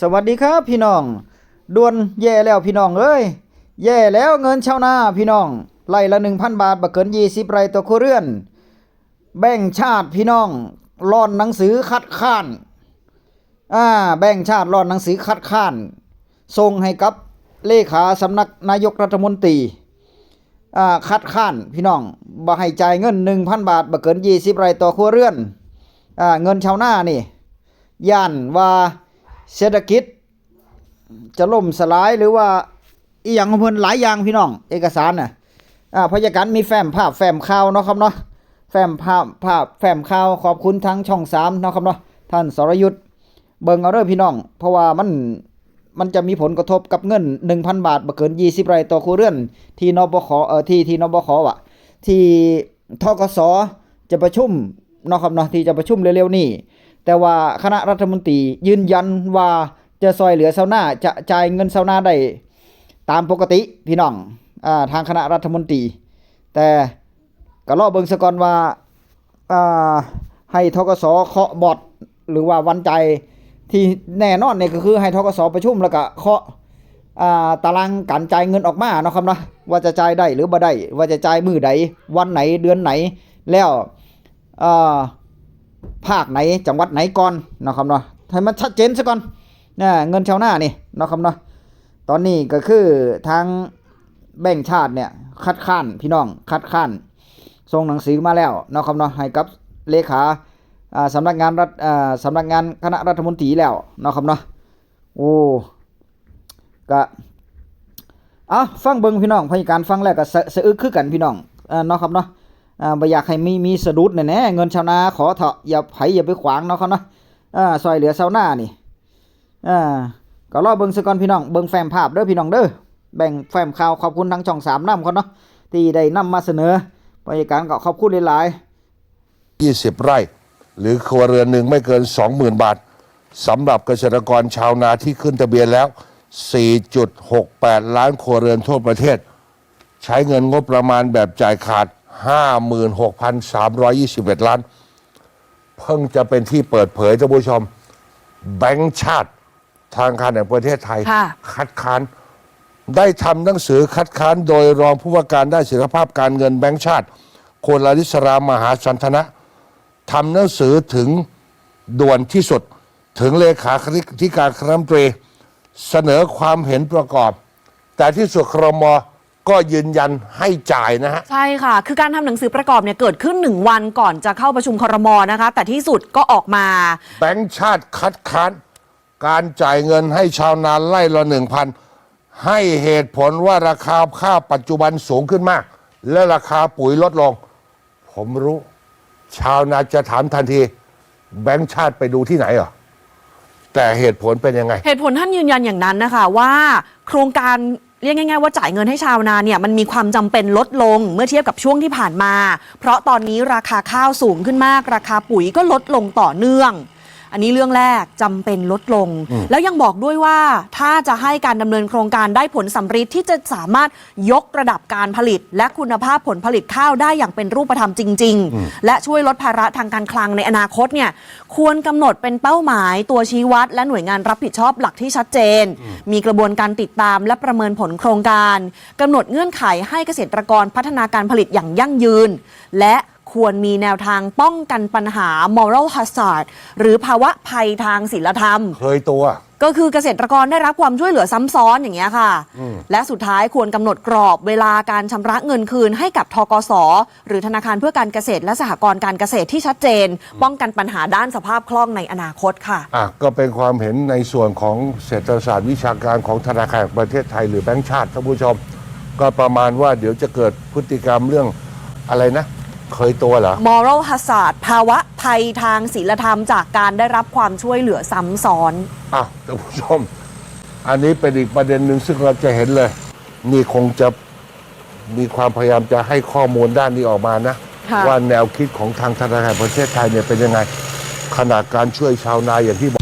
สวัสดีครับพี่น้องด่วนแย่แล้วพี่น้องเอ้ยแย่แล้วเงินชาวนาพี่น้องไล่ละหนึ่งพันบาทบักเกินยี่สิบไรตัวครัเรือน แบ่งชาติพี่น้องร่อนหนังสือคัดค้านอ่าแบ่งชาติร่อนหนังสือคัดค้านส่งให้กับเลขาสำนักนายกรัฐมนตรีอ่าคัดค้านพี่น้องบ่ให้จ่ายเงินหนึ่งพันบาทบักเกินยี่สิบไรตัวครัเรือน เงินชาวนานี่ย่านว่าเศรษฐกิจ จะล่มสลายหรือว่าอีหยังของเพิ่นหลายอย่างพี่น้อง เอกสารน่ะอ่าพยาการมีแฟ้มภาพแฟ้มข่าวเนาะครับเนาะแฟ้มภาพภาพแฟ้มข่าวขอบคุณทั้งช่อง3เนาะครับเนาะท่านสรยุทธเบิ่งเอาเด้อพี่น้อง เพราะว่ามันมันจะมีผลกระทบกับเงิน 1,000 บาทบ่เกิน 20 ไร่ต่อครัวเรือน ที่นบขเอ่อที่ที่นบขว่ะที่ทกสจะประชุม เนาะครับเนาะที่จะประชุมเร็วๆนี้แต่ว่าคณะรัฐมนตรียืนยันว่าจะซอยเหลือเซาหน้าจะจ่ายเงินเซาหน้าได้ตามปกติพี่น้องอ่าทางคณะรัฐมนตรี แต่ก็รอเบิ่งซะก่อนว่าอ่าให้ทกสเคาะบอร์ดหรือว่าวันใจที่แน่นอนเนี่ยก็คือให้ทกสประชุมแล้วก็เคาะอ่าตารางการจ่ายเงินออกมาเนาะครับเนาะว่าจะจ่ายได้หรือบ่ได้ว่าจะจ่ายมือใดวันไหนเดือนไหนแล้ว ภาคไหนจังหวัดไหนก่อนนะครับเนาะให้มันชัดเจนซะก่อนนะเงินชาวนานี่นะครับเนาะตอนนี้ก็คือทางแบ่งชาติเนี่ยคัดค้านพี่น้องคัดค้านส่งหนังสือมาแล้วนะครับเนาะให้กับเลขาสำนักงานรัฐสำนักงานคณะรัฐมนตรีแล้วนะครับเนาะโอ้ก็อะฟังเบิ่งพี่น้องพยการฟังแล้วก็สะสะอึกคือกันพี่น้องอ่าเนาะครับเนาะ อ่าบ่อยากให้มีมีสะดุดแน่ๆเงินชาวนาขอเถอะอย่าไผอย่าไปขวางเนาะเขาเนาะอ่าซอยเหลือชาวนานี่อ่าก็รอเบิ่งซะก่อนพี่น้องเบิ่งแฟ้มภาพเด้อพี่น้องเด้อแบ่งแฟ้มข่าวขอบคุณทางช่องสามน้ำเขาเนาะที่ได้นำมาเสนอปฏิการก็ขอบคุณหลาย20 ไร่ หรือครัวเรือนหนึ่งไม่เกิน 20,000 บาทสำหรับเกษตรกรชาวนาที่ขึ้นทะเบียนแล้ว 4.68 ล้านครัวเรือนทั่วประเทศ ใช้เงินงบประมาณแบบจ่ายขาด 56,321 ล้าน เพิ่งจะเป็นที่เปิดเผยท่านผู้ชม แบงก์ชาติทางการแห่งประเทศไทย ค่ะ คัดค้าน ได้ทำหนังสือคัดค้านโดยรองผู้ว่าการด้านสุขภาพการเงินแบงก์ชาติคนลาลิสรามหาสันทนะทำหนังสือถึงด่วนที่สุด ถึงเลขาธิการคณะรัฐมนตรี เสนอความเห็นประกอบ แต่ที่สุดครม ก็ยืนยันให้จ่ายนะฮะ ใช่ค่ะ คือการทำหนังสือประกอบเนี่ยเกิดขึ้นหนึ่งวันก่อนจะเข้าประชุมครมนะคะ แต่ที่สุดก็ออกมา แบงก์ชาติคัดค้านการจ่ายเงินให้ชาวนาไล่ละหนึ่งพันให้เหตุผลว่าราคาข้าวปัจจุบันสูงขึ้นมาก และราคาปุ๋ยลดลง ผมรู้ ชาวนาจะถามทันที แบงก์ชาติไปดูที่ไหนเหรอ แต่เหตุผลเป็นยังไง เหตุผลท่านยืนยันอย่างนั้นนะคะว่า โครงการ เรียกง่ายๆว่าจ่ายเงินให้ชาวนาเนี่ยมันมีความจำเป็นลดลงเมื่อเทียบกับช่วงที่ผ่านมา เพราะตอนนี้ราคาข้าวสูงขึ้นมาก ราคาปุ๋ยก็ลดลงต่อเนื่อง อันนี้เรื่องแรกจำเป็นลดลง แล้วยังบอกด้วยว่าถ้าจะให้การดำเนินโครงการได้ผลสำฤทธิ์ที่จะสามารถยกระดับการผลิต และคุณภาพผลผลิตข้าวได้อย่างเป็นรูปธรรมจริง ๆ และช่วยลดภาระทางการคลังในอนาคตเนี่ยควรกำหนดเป็นเป้าหมายตัวชี้วัด และหน่วยงานรับผิดชอบหลักที่ชัดเจน มีกระบวนการติดตามและประเมินผลโครงการกำหนดเงื่อนไขให้เกษตรกรพัฒนาการผลิตอย่างยั่งยืน และ ควรมีแนวทางป้องกันปัญหา moral hazard หรือภาวะภัยทางศีลธรรม เคยตัว ก็คือเกษตรกรได้รับความช่วยเหลือซ้ำซ้อนอย่างเงี้ยค่ะ และสุดท้ายควรกำหนดกรอบเวลาการชำระเงินคืนให้กับทกส หรือธนาคารเพื่อการเกษตรและสหกรณ์การเกษตรที่ชัดเจน ป้องกันปัญหาด้านสภาพคล่องในอนาคตค่ะ อะก็เป็นความเห็นในส่วนของเศรษฐศาสตร์วิชาการของธนาคารแห่งประเทศไทยหรือแบงก์ชาติท่านผู้ชม ก็ประมาณว่าเดี๋ยวจะเกิดพฤติกรรมเรื่องอะไรนะ เคยตัวเหรอ moral hazard ภาวะภัยทางศีลธรรมจากการได้รับความช่วยเหลือซ้ำซ้อนอ้าวท่านผู้ชม อันนี้เป็นอีกประเด็นหนึ่งซึ่งเราจะเห็นเลย นี่คงจะมีความพยายามจะให้ข้อมูลด้านนี้ออกมานะ ค่ะ ว่าแนวคิดของทางธนาคารแห่งประเทศไทยเนี่ยเป็นยังไง ขนาดการช่วยชาวนาอย่างที่บอก